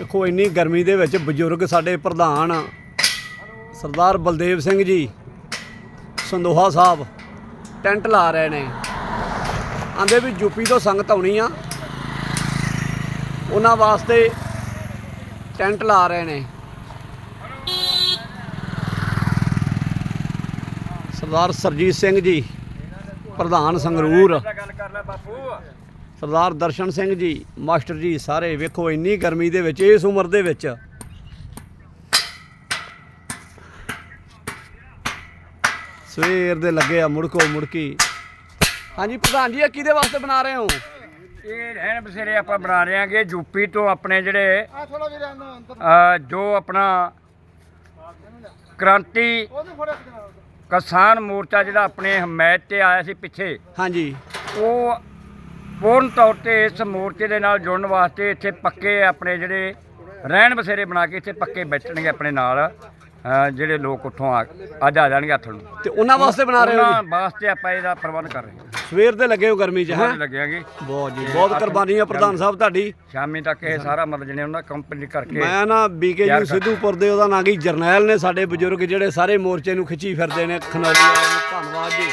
ਦੇਖੋ ਇੰਨੀ ਗਰਮੀ ਦੇ ਵਿੱਚ ਬਜ਼ੁਰਗ ਸਾਡੇ ਪ੍ਰਧਾਨ ਸਰਦਾਰ ਬਲਦੇਵ ਸਿੰਘ ਜੀ, ਸੰਦੋਹਾ ਸਾਹਿਬ, ਟੈਂਟ ਲਾ ਰਹੇ ਨੇ। ਆਂਦੇ ਵੀ ਯੂਪੀ ਤੋਂ ਸੰਗਤ ਆਉਣੀ ਆ। ਉਹਨਾਂ ਵਾਸਤੇ ਟੈਂਟ ਲਾ ਰਹੇ ਨੇ। ਸਰਦਾਰ ਸਰਜੀਤ ਸਿੰਘ ਜੀ, ਪ੍ਰਧਾਨ ਸੰਗਰੂਰ। ਸਰਦਾਰ ਦਰਸ਼ਨ ਸਿੰਘ ਜੀ ਮਾਸਟਰ ਜੀ ਸਾਰੇ ਵੇਖੋ ਇੰਨੀ ਗਰਮੀ ਦੇ ਵਿੱਚ ਇਸ ਉਮਰ ਦੇ ਵਿੱਚ। ਸਵੇਰ ਦੇ ਲੱਗੇ ਆ ਮੁੜਕੋ ਮੁੜਕੀ। ਹਾਂਜੀ ਪ੍ਰਧਾਨ ਜੀ ਇਹ ਕਿਹਦੇ ਵਾਸਤੇ ਬਣਾ ਰਹੇ ਹੋ? ਇਹ ਰਹਿਣ ਬਸੇਰੇ ਆਪਾਂ ਬਣਾ ਰਹੇ ਹਾਂਗੇ ਯੂਪੀ ਤੋਂ ਆਪਣੇ ਜਿਹੜੇ ਅ, ਜੋ ਆਪਣਾ ਕ੍ਰਾਂਤੀ ਕਿਸਾਨ ਮੋਰਚਾ ਜਿਹੜਾ ਆਪਣੇ ਹਮਾਇਤ ਤੇ ਆਇਆ ਸੀ ਪਿੱਛੇ ਹਾਂਜੀ। ਉਹ ਪੂਰਨ ਤੌਰ ਤੇ ਇਸ ਮੋਰਚੇ ਦੇ ਨਾਲ ਜੁੜਨ ਵਾਸਤੇ ਇੱਥੇ ਪੱਕੇ ਆਪਣੇ ਜਿਹੜੇ ਰਹਿਣ ਬਸੇਰੇ ਬਣਾ ਕੇ ਇੱਥੇ ਪੱਕੇ ਬੈਠਣਗੇ ਆਪਣੇ ਨਾਲ ਅ, ਜਿਹੜੇ ਲੋਕ ਉੱਥੋਂ ਆ ਅੱਜ ਆ ਜਾਣਗੇ ਹੱਥ ਨੂੰ। ਤੇ ਉਹਨਾਂ ਵਾਸਤੇ ਬਣਾ ਰਹੇ ਹੋ ਉਹਨਾਂ ਜੀ? ਵਾਸਤੇ ਆਪਾਂ ਇਹਦਾ ਪ੍ਰਬੰਧ ਕਰ ਰਹੇ ਹਾਂ। ਸਵੇਰ ਦੇ ਲੱਗੇ ਹੋ ਗਰਮੀ 'ਚ ਹੈ? ਲੱਗਿਆਂਗੇ ਬਹੁਤ ਜੀ ਬਹੁਤ ਕੁਰਬਾਨੀ ਆ ਪ੍ਰਧਾਨ ਸਾਹਿਬ ਤੁਹਾਡੀ। ਸ਼ਾਮੀ ਤੱਕ ਇਹ ਸਾਰਾ ਮਤਲਬ ਜਿਹਨੇ ਉਹਨਾਂ ਕੰਪਲੀਟ ਕਰਕੇ ਮੈਂ ਨਾ ਬੀਕੇ ਤਿਆਰ ਜੀ ਕਰ- ਸਿੱਧੂਪੁਰ ਦੇ ਉਹਦਾ ਨਾਂ ਕੀ? ਜਰਨੈਲ ਨੇ ਸਾਡੇ ਬਜ਼ੁਰਗ ਜਿਹੜੇ ਸਾਰੇ ਮੋਰਚੇ ਨੂੰ ਖਿੱਚੀ ਫਿਰਦੇ ਨੇ ਖਨੌਰੀ ਨੂੰ ਧੰਨਵਾਦ ਜੀ।